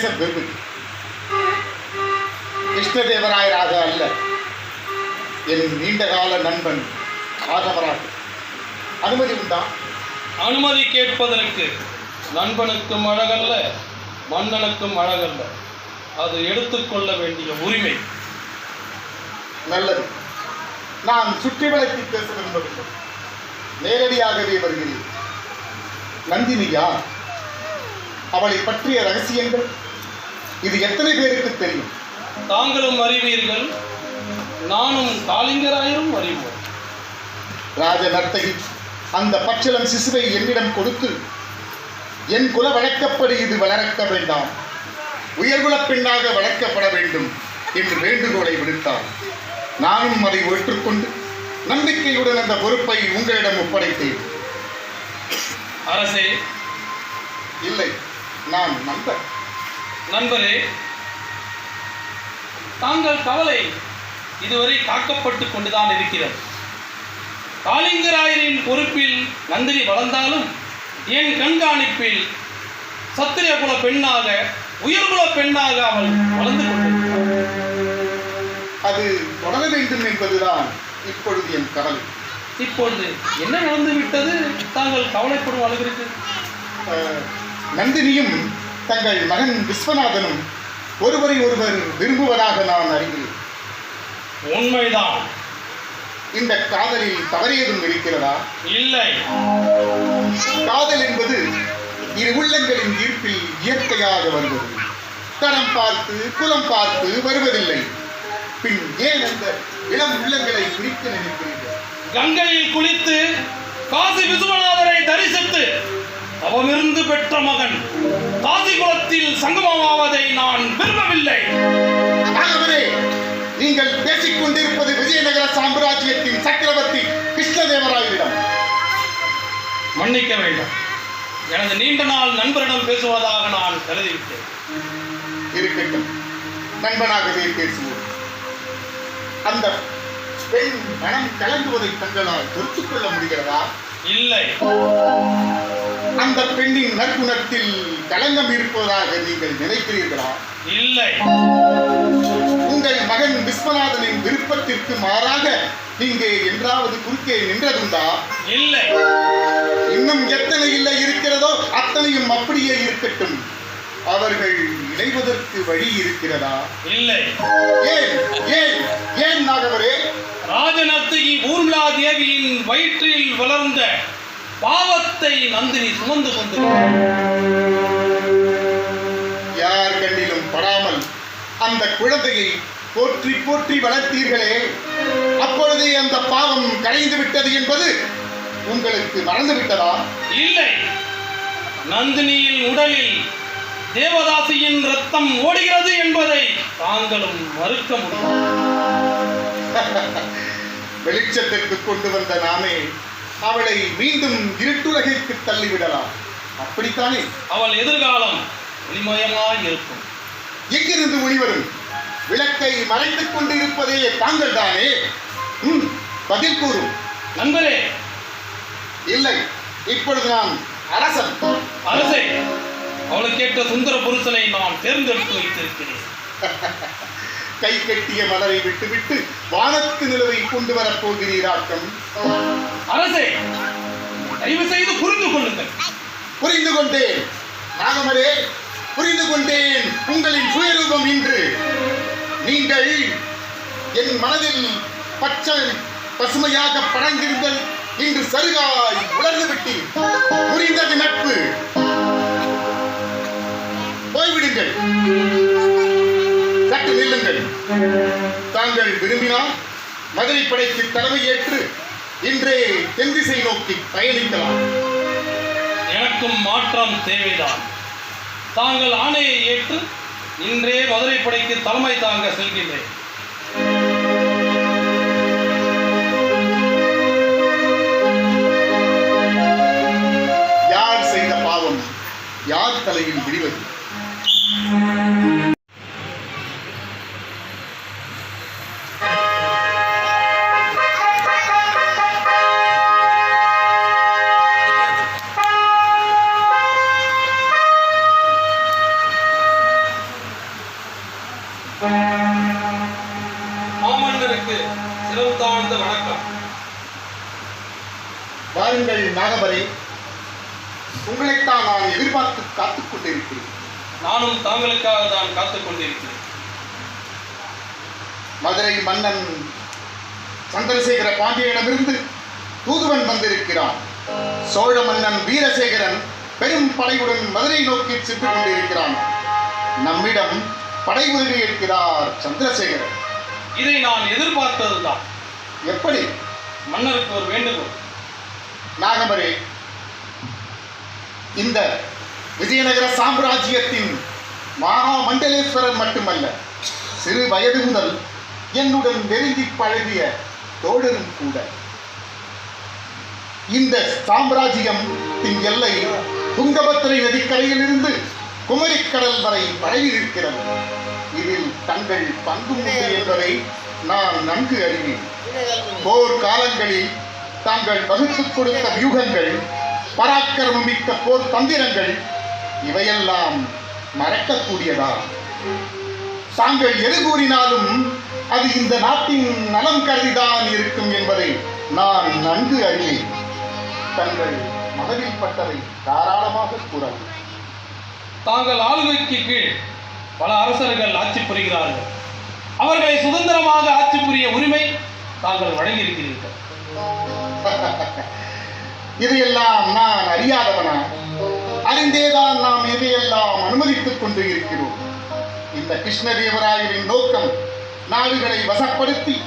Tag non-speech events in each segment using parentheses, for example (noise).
பேச விரும்புகிறேன் கிருஷ்ணதேவராயராக அல்ல. என் நீண்டகால நண்பன் ராகவராக அனுமதி உண்டா? அனுமதி கேட்பதற்கு நண்பனுக்கும் அழகல்ல மன்னனுக்கும் அழகல்ல. அது எடுத்துக்கொள்ள வேண்டிய உரிமை. நல்லது. நான் சுற்றி வளைத்து பேச விரும்பவில்லை. நேரடியாகவே வருகிறேன். நந்தினி யார் அவளை பற்றிய ரகசியங்கள்? இது எத்தனை பேருக்கு தெரியும்? தாங்களும் அறிவீர்கள். நானும் காலிங்கராயரும் அறிவோம். ராஜ நர்த்தகி அந்த பச்சிளம் சிசுவை என்னிடம் கொடுத்து என் குல வழக்கப்படி இது வளர்க்க வேண்டாம். உயர்குலப் பெண்ணாக வளர்க்கப்பட வேண்டும் என்று வேண்டுகோளை விடுத்தார். நானும் அதை ஏற்றுக்கொண்டு நம்பிக்கையுடன் அந்த பொறுப்பை உங்களிடம் ஒப்படைத்தேன். அரசே. இல்லை நான் நண்பர் நண்பரே தாங்கள் கவலை இதுவரை காக்கப்பட்டு கொண்டுதான் இருக்கிறது காலிங்கராயரின் பொறுப்பில் நந்தினி வளர்ந்தாலும் என் கண்காணிப்பில் சத்திரியகுல பெண்ணாக உயர்குல பெண்ணாக அவள் வளர்ந்து கொண்டிருக்கிறாள். அது தொடர வேண்டும் என்பதுதான் இப்பொழுது என் கவலை. இப்பொழுது என்ன நடந்து விட்டது தாங்கள் கவலைப்படும் அளவிற்கு. நந்தினியும் தங்கள் மகன் விஸ்வநாதனும் ஒருவரை ஒருவர் விரும்புவதாக நான் அறிகிறேன். உண்மைதான். இந்த காதலில் தவறியதும் இருக்கிறதா? இல்லை. காதல் என்பது இரு உள்ளங்களின் ஈர்ப்பில் இயற்கையாக வருவது. தரம் பார்த்து குலம் பார்த்து வருவதில்லை. பின் ஏன் அந்த இளம் உள்ளங்களை பிரிக்க நினைக்கிறீர்கள்? கங்கையில் குளித்து காசி விசுவநாதரை தரிசித்து அவமிருந்து பெற்ற மகன். காசி குலத்தில் சங்கமமாவதை நான் விரும்பவில்லை. ஆகவே நீங்கள் பேசிக் கொண்டிருப்பது விஜயநகர சாம்ராஜ்யத்தின் சக்கரவர்த்தி கிருஷ்ணதேவராயரிடம் மன்னிக்க வேண்டும். எனது நீண்ட நாள் நண்பரிடம் பேசுவதாக நான் கருதிவிட்டேன். இருக்கட்டும். நண்பனாகவே பேசுவோம். அந்த பெண் மனம் கலங்குவதை தங்களால் பொறுத்துக் கொள்ள முடிகிறதா? இல்லை. அந்த பெண்ணின் நற்குணத்தில் களங்கம் இருப்பதாக நீங்கள் நினைக்கிறீர்களா? இல்லை. உங்கள் மகன் விஸ்வநாதனின் விருப்பத்திற்கு மாறாக இங்கே என்றாவது குறுக்கே நின்றதுண்டா? இல்லை. இன்னும் எத்தனை இல்லை இருக்கிறதோ அத்தனையும் அப்படியே இருக்கட்டும். அவர்கள் இணைவதற்கு வழி இருக்கிறதா? இல்லை. ஏன் ஏன் ஏன் நாகவரே? ராஜநர்த்தகி ஊர்மிளா தேவியின் வயிற்றில் வளர்ந்த பாவத்தை நந்தினி சுமந்து கொண்டு யார் கண்ணிலும் படாமல் அந்த குழந்தையை போற்றி போற்றி வளர்த்தீர்களே. அப்பொழுதே அந்த பாவம் கரைந்து விட்டது என்பது உங்களுக்கு மறந்து விட்டதா இல்லை. நந்தினியின் உடலில் தேவதாசியின் ரத்தம் ஓடுகிறது என்பதை தாங்களும் மறுக்க முடியும். (laughs) வெளிச்சத்திற்கு கொண்டு வந்த நாமே அவளை மீண்டும் இருட்டுலகிற்கு தள்ளிவிடலாம். அப்படித்தானே? அவள் எதிர்காலம் ஒளிமயமாய் இருக்கும். எங்கிருந்து ஒளிவரும் விளக்கை மறைத்துக் கொண்டு இருப்பதே தாங்கள் தானே ம், பதில் கூறும் நண்பரே. இல்லை இப்பொழுது நான் அரசன். அரசே அவளுக்கேற்ற சுந்தர புருஷனை நான் தேர்ந்தெடுத்து வைத்திருக்கிறேன். (laughs) கை கட்டிய மலரை விட்டுவிட்டு வானத்து நிலவை கொண்டு வரப் போகிறீராக்கம். அரசே தயவு செய்து புரிந்து கொள்ளுங்கள். புரிந்து கொண்டேன். நாகமரே புரிந்து கொண்டேன். உங்களின் சுயரூபம் இன்று. நீங்கள் என் மனதில் பச்சை பசுமையாக படர்ந்திருந்த இன்று சருகாய் உலர்ந்து விட்டீர். விரும்பினால் மதுரை படைக்கு தலைமை ஏற்று இன்றே தென்திசை நோக்கி பயணிக்கலாம். எனக்கும் மாற்றம் தேவைதான். தாங்கள் ஆணையை ஏற்று இன்றே மதுரை படைக்கு தலைமை தாங்க செல்கின்றேன். வாருங்கள் நாகபரே உங்களைத்தான் நான் எதிர்பார்த்து காத்துக் கொண்டிருக்கிறேன். நானும் தாங்களுக்காக தான் காத்துக் கொண்டிருக்கிறேன். மதுரை மன்னன் சந்திரசேகர பாண்டியனிடமிருந்து தூதுவன் வந்திருக்கிறான். சோழ மன்னன் வீரசேகரன் பெரும் படையுடன் மதுரை நோக்கி சென்று கொண்டிருக்கிறான். நம்மிடம் படை உதவி இருக்கிறார் சந்திரசேகரன். இதை நான் எதிர்பார்த்ததுதான். எப்படி? மன்னருக்கு ஒரு வேண்டுகோள். நாகமரே இந்த விஜயநகர சாம்ராஜ்யத்தின் மகா மண்டலேஸ்வரர் மட்டுமல்ல சிறு வயது முதல் என்னுடன் நெருங்கி பழகிய தோழரும் கூட. இந்த சாம்ராஜ்யம் இன் எல்லை துங்கபத்திரை நதிக்கரையிலிருந்து குமரிக்கடல் வரை பரவியிருக்கிறது. இதில் தங்கள் பங்கு என்பதை நான் நன்கு அறிவேன். போர் காலங்களில் தாங்கள் வகுத்துக் கொடுத்த வியூகங்கள் பராக்கிரமம் மிக்க போர் தந்திரங்கள் இவையெல்லாம் மறக்கக்கூடியதா? தாங்கள் எது கூறினாலும் அது இந்த நாட்டின் நலம் கருதிதான் இருக்கும் என்பதை நான் நன்கு அறிவேன். தங்கள் மனதில் பட்டதை தாராளமாக கூறலாம். தாங்கள் ஆளுகைக்கு கீழ் பல அரசர்கள் ஆட்சி புரிகிறார்கள். அவர்களை சுதந்திரமாக ஆட்சி புரிய உரிமை தாங்கள் வழங்கியிருக்கிறீர்கள். (laughs) இதையெல்லாம் நான் அறியாதவனா? அறிந்தேதான் நாம் இதையெல்லாம் அனுமதித்துக் கொண்டு இருக்கிறோம். இந்த கிருஷ்ணதேவராயரின் நோக்கம் நாடுகளை வசப்படுத்தி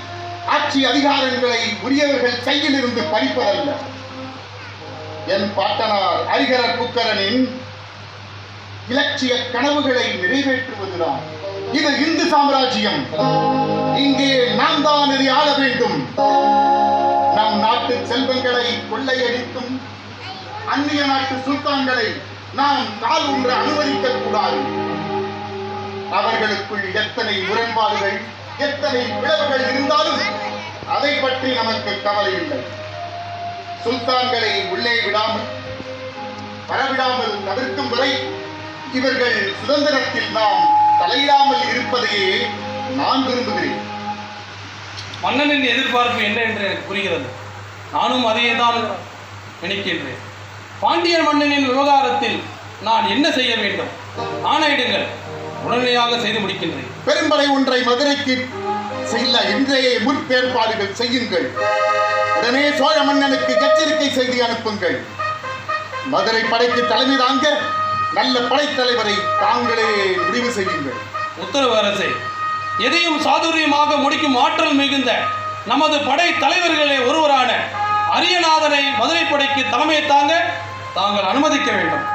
ஆட்சி அதிகாரங்களை உரியவர்கள் கையில் இருந்து பறிப்பதல்ல. என் பாட்டனார் ஹரிகரர் புக்கரனின் இலட்சிய கனவுகளை நிறைவேற்றுவதுதான். இது இந்து சாம்ராஜ்யம். இங்கே நாம் தான் இதை ஆள வேண்டும். நாட்டு செல்வங்களை கொள்ளையடித்தும் அந்நிய நாட்டு சுல்தான்களை நாம் கால் ஊன்ற அனுமதிக்க கூடாது. அவர்களுக்குள் எத்தனை முரண்பாடுகள் எத்தனை பிளவுகள் இருந்தாலும் அதை பற்றி நமக்கு கவலை இல்லை. சுல்தான்களை உள்ளே விடாமல் வரவிடாமல் தவிர்க்கும் வரை இவர்கள் சுதந்திரத்தில் நாம் தலையிடாமல் இருப்பதையே நான் விரும்புகிறேன். மன்னனின் எதிர்பார்ப்பு என்ன என்று எனக்கு புரிகிறது? நானும் அதையே தான் நினைக்கின்றேன். பாண்டியன் மன்னனின் விவகாரத்தில் நான் என்ன செய்ய வேண்டும்? ஆணையிடுங்கள். உடனடியாக செய்து முடிக்கின்றேன். பெரும்படை ஒன்றை மதுரைக்கு செல்ல இன்றைய முற்பேற்பாடுகள் செய்யுங்கள். உடனே சோழ மன்னனுக்கு எச்சரிக்கை செய்தி அனுப்புங்கள். மதுரை படைக்கு தலைமை தாங்க நல்ல படைத்தலைவரை தாங்களே முடிவு செய்யுங்கள். உத்தரவு அரசே எதையும் சாதுரியமாக முடிக்கும் ஆற்றல் மிகுந்த நமது படை தலைவர்களே ஒருவரான அரியநாதனை மதுரை படைக்கு தலைமை தாங்க தாங்கள் அனுமதிக்க வேண்டும்.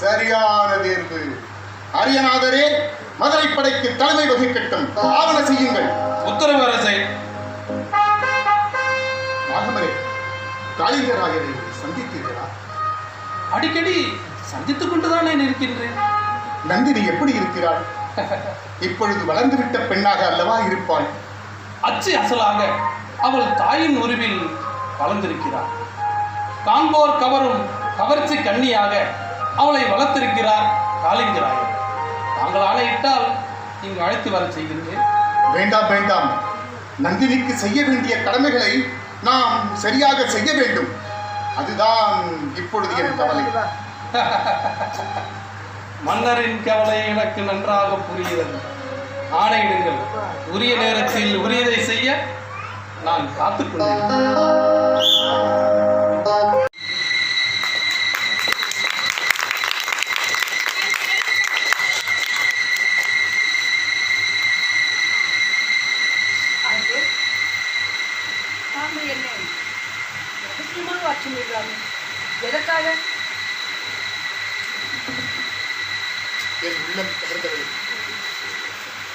சரியான தேர்வு அரியநாதரே மதுரை படைக்கு தலைமை வகிக்கட்டும். ஆவண செய்யுங்கள். உத்தரவு அரசே காளிங்கராயரை சந்தித்தீர்களா? அடிக்கடி சந்தித்துக் கொண்டுதானே இருக்கின்றேன் நந்தினி எப்படி இருக்கிறாள்? இப்பொழுது வளர்ந்துவிட்ட பெண்ணாக அல்லவா இருப்பாள்? அச்சு அசலாக அவள் தாயின் உருவில் வளர்ந்திருக்கிறார் காண்போர் கவரும் கவர்ச்சி கண்ணியாக அவளை வளர்த்திருக்கிறார் காலிங்கராயர் தாங்கள் ஆணையிட்டால் இங்கு அழைத்து வர செய்கின்றேன். வேண்டாம் வேண்டாம். நந்தினிக்கு செய்ய வேண்டிய கடமைகளை நாம் சரியாக செய்ய வேண்டும். அதுதான் இப்பொழுது என் கவலை. (laughs) மன்னரின் கவலை எனக்கு நன்றாக புரிகிறது. ஆணையிடுங்கள் உரிய நேரத்தில் உரியதை செய்ய நான் காத்துக்கொண்டேன்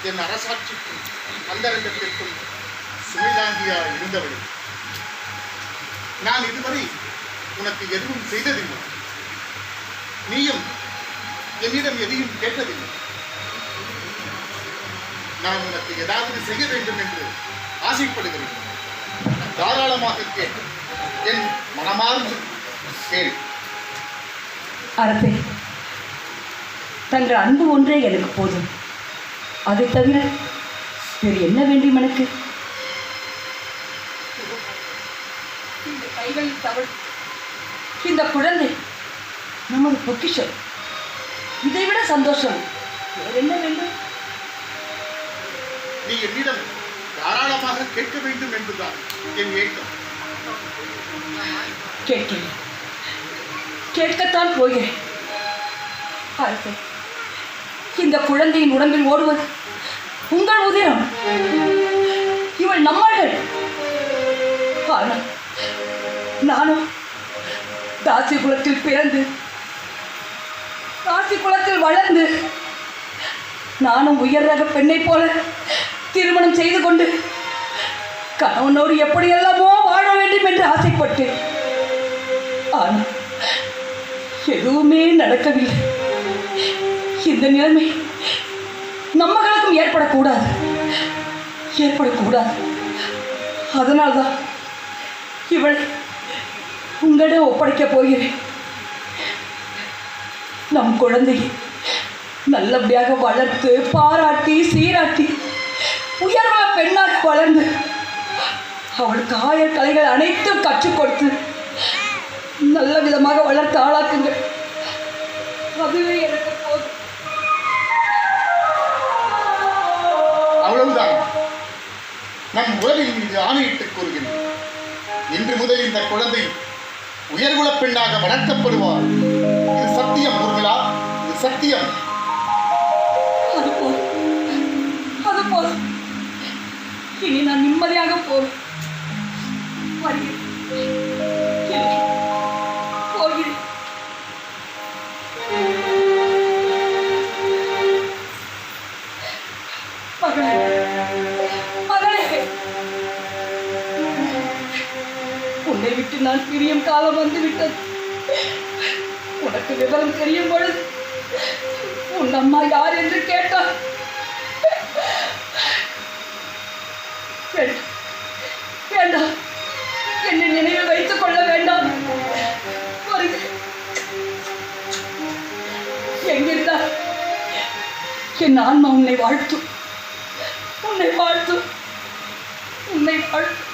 என் அரசாட்சிக்கும் அந்தரங்கத்திற்கும் சுமைதாங்கியா இருந்தவளே. நான் இதுவரை உனக்கு எதுவும் செய்ததில்லை. நீயும் என்னிடம் எதையும் கேட்டதில்லை. நான் உனக்கு ஏதாவது செய்ய வேண்டும் என்று ஆசைப்படுகிறேன். தாராளமாக கேட்டு என் மனமார்ந்து கேள். அரசே தங்கள் அன்பு ஒன்றே எனக்கு போதும். அதை தவிர வேறு என்ன வேண்டும் எனக்கு? இந்த கைகளில் தவழ் இந்த குழந்தை நமது பொக்கிஷம். இதைவிட சந்தோஷம். வேற என்ன வேண்டும்? நீ என்னிடம் தாராளமாக கேட்க வேண்டும் என்பதுதான் என் ஏக்கம். கேட்கிறேன் கேட்கத்தான் போகிறேன். அரசே இந்த குழந்தையின் உடம்பில் ஓடுவது உங்கள் உதிரம் இவள் நம்மாள் ஆனால் நானும் தாசி குலத்தில் பிறந்து தாசி குலத்தில் வளர்ந்து நானும் உயர் ரக பெண்ணைப் போல திருமணம் செய்து கொண்டு கணவனோடு எப்படியெல்லாமோ வாழ வேண்டும் என்று ஆசைப்பட்டேன். ஆனால் எதுவுமே நடக்கவில்லை. இந்த நிலைமை நம்மகளுக்கும் ஏற்படக்கூடாது. ஏற்படக்கூடாது. அதனால்தான் இவள் உங்களிடம் ஒப்படைக்க போகிறேன். நம் குழந்தையை நல்லபடியாக வளர்த்து பாராட்டி சீராட்டி உயர்வா பெண்ணாக வளர்ந்து அவளுக்கு ஆயர் கலைகள் அனைத்தும் கற்றுக் கொடுத்து நல்ல விதமாக வளர்த்து ஆளாக்குங்கள். அதுவே எனக்கு நம் உறவில் மீது ஆணையிட்டுக் கூறுகிறேன். இன்று முதல் இந்த குழந்தை உயர்குலப் பெண்ணாக வளர்க்கப்படுவார் இது சத்தியம் ஊர்களா இது சத்தியம். அது அது இனி நான் நிம்மதியாக போறேன் நான் பிரியும் காலம் வந்து விட்டது உனக்கு விவரம் தெரியும் பொழுது உன் அம்மா யார் என்று கேட்டார் வேண்டாம் என்னை நினைவில் வைத்துக் கொள்ள வேண்டாம். எங்கிருந்தார் என் ஆன்மா உன்னை வாழ்த்தும். உன்னை வாழ்த்தும். உன்னை வாழ்த்தும்.